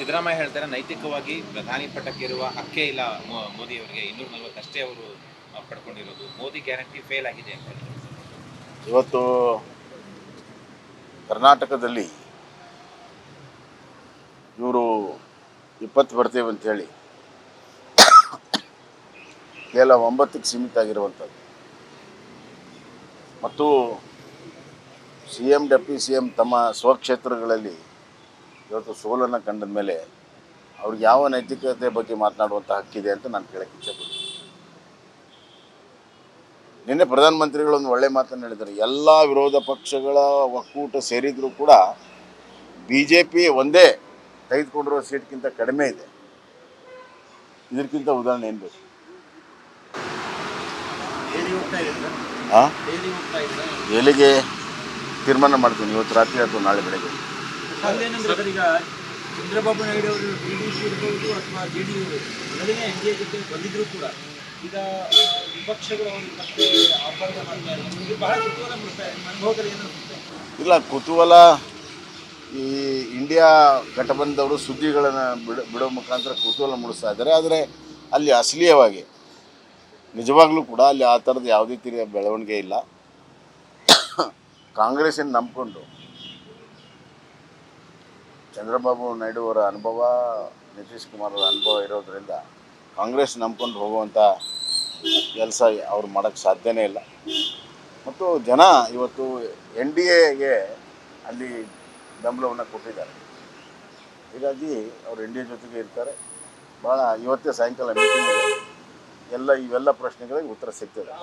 ಸಿದ್ದರಾಮಯ್ಯ ಹೇಳ್ತಾರೆ, ನೈತಿಕವಾಗಿ ಪ್ರಧಾನಿ ಪಟ್ಟಕ್ಕೆ ಇರುವ ಹಕ್ಕೇ ಇಲ್ಲ ಮೋದಿಯವರಿಗೆ. ಇನ್ನೂರ ನಲ್ವತ್ತಷ್ಟೇ ಅವರು ಪಡ್ಕೊಂಡಿರೋದು. ಮೋದಿ ಗ್ಯಾರಂಟಿ ಫೇಲ್ ಆಗಿದೆ ಅಂತ. ಇವತ್ತು ಕರ್ನಾಟಕದಲ್ಲಿ ಇವರು ಇಪ್ಪತ್ತು ಬರ್ತೇವೆ ಅಂತೇಳಿ ಕೇವಲ ಒಂಬತ್ತಕ್ಕೆ ಸೀಮಿತ ಆಗಿರುವಂಥದ್ದು. ಮತ್ತು C M, deputy C M ತಮ್ಮ ಸ್ವಕ್ಷೇತ್ರಗಳಲ್ಲಿ ಇವತ್ತು ಸೋಲನ್ನು ಕಂಡ ಮೇಲೆ ಅವ್ರಿಗೆ ಯಾವ ನೈತಿಕತೆ ಬಗ್ಗೆ ಮಾತನಾಡುವಂಥ ಹಕ್ಕಿದೆ ಅಂತ ನಾನು ಕೇಳಕ್ಕೆ ಇಚ್ಛೆಪಡ್ತೀನಿ ನಿನ್ನೆ ಪ್ರಧಾನಮಂತ್ರಿಗಳು ಒಂದು ಒಳ್ಳೆ ಮಾತನ್ನು ಹೇಳಿದ್ದಾರೆ. ಎಲ್ಲ ವಿರೋಧ ಪಕ್ಷಗಳ ಒಕ್ಕೂಟ ಸೇರಿದರೂ ಕೂಡ ಬಿ ಜೆ ಪಿ ಒಂದೇ ತೆಗೆದುಕೊಂಡಿರೋ ಸೀಟ್ಗಿಂತ ಕಡಿಮೆ ಇದೆ. ಇದಕ್ಕಿಂತ ಉದಾಹರಣೆ ಏನು ಬೇಕು? ಹಾಂ ಎಲ್ಲಿಗೆ ತೀರ್ಮಾನ ಮಾಡ್ತೀನಿ? ಇವತ್ತು ರಾತ್ರಿ ಅಥವಾ ನಾಳೆ ಬೆಳಗ್ಗೆ? ಸರ್ ಈಗ ಚಂದ್ರಬಾಬು ನಾಯ್ಡು ಅವರು ಟಿ ಡಿ ಸಿ ಇರ್ಬೋದು ಅಥವಾ ಜೆ ಡಿ ಯು ಮೊದಲನೇ ಎನ್ ಡಿ ಎ ಜೊತೆ ಬಂದಿದ್ರು ಕೂಡ. ಈಗ ವಿಪಕ್ಷಗಳು ಅವ್ರಿಗೆ ಮತ್ತೆ ಆಭಾರ ಮಾಡ್ತಾ ಇದು ಬಹಳ ಕುತೂಹಲ ಮೂಡ್ತಾ ಇದೆ. ಅನುಭವದಲ್ಲಿ ಏನು ಇಲ್ಲ ಕುತೂಹಲ ಈ ಇಂಡಿಯಾ ಘಟಬಂಧವರು ಸುದ್ದಿಗಳನ್ನು ಬಿಡ ಬಿಡೋ ಮುಖಾಂತರ ಕುತೂಹಲ ಮೂಡಿಸ್ತಾ ಇದ್ದಾರೆ. ಆದರೆ ಅಲ್ಲಿ ಅಸಲೀಯವಾಗಿ ನಿಜವಾಗ್ಲೂ ಕೂಡ ಅಲ್ಲಿ ಆ ಥರದ ಯಾವುದೇ ರೀತಿಯ ಬೆಳವಣಿಗೆ ಇಲ್ಲ. ಕಾಂಗ್ರೆಸ್ಸನ್ನು ನಂಬಿಕೊಂಡು ಚಂದ್ರಬಾಬು ನಾಯ್ಡು ಅವರ ಅನುಭವ, ನಿತೀಶ್ ಕುಮಾರ್ ಅವರ ಅನುಭವ ಇರೋದ್ರಿಂದ ಕಾಂಗ್ರೆಸ್ ನಂಬ್ಕೊಂಡು ಹೋಗುವಂಥ ಕೆಲಸ ಅವ್ರು ಮಾಡೋಕ್ಕೆ ಸಾಧ್ಯನೇ ಇಲ್ಲ. ಮತ್ತು ಜನ ಇವತ್ತು ಎನ್ ಡಿ ಎಗೆ ಅಲ್ಲಿ ಬೆಂಬಲವನ್ನು ಕೊಟ್ಟಿದ್ದಾರೆ. ಹೀಗಾಗಿ ಅವರು ಎನ್ ಡಿ ಎ ಜೊತೆಗೆ ಇರ್ತಾರೆ. ಭಾಳ ಇವತ್ತೇ ಸಾಯಂಕಾಲ ಮೀಟಿಂಗ್ ಎಲ್ಲ, ಇವೆಲ್ಲ ಪ್ರಶ್ನೆಗಳಿಗೆ ಉತ್ತರ ಸಿಗ್ತದೆ.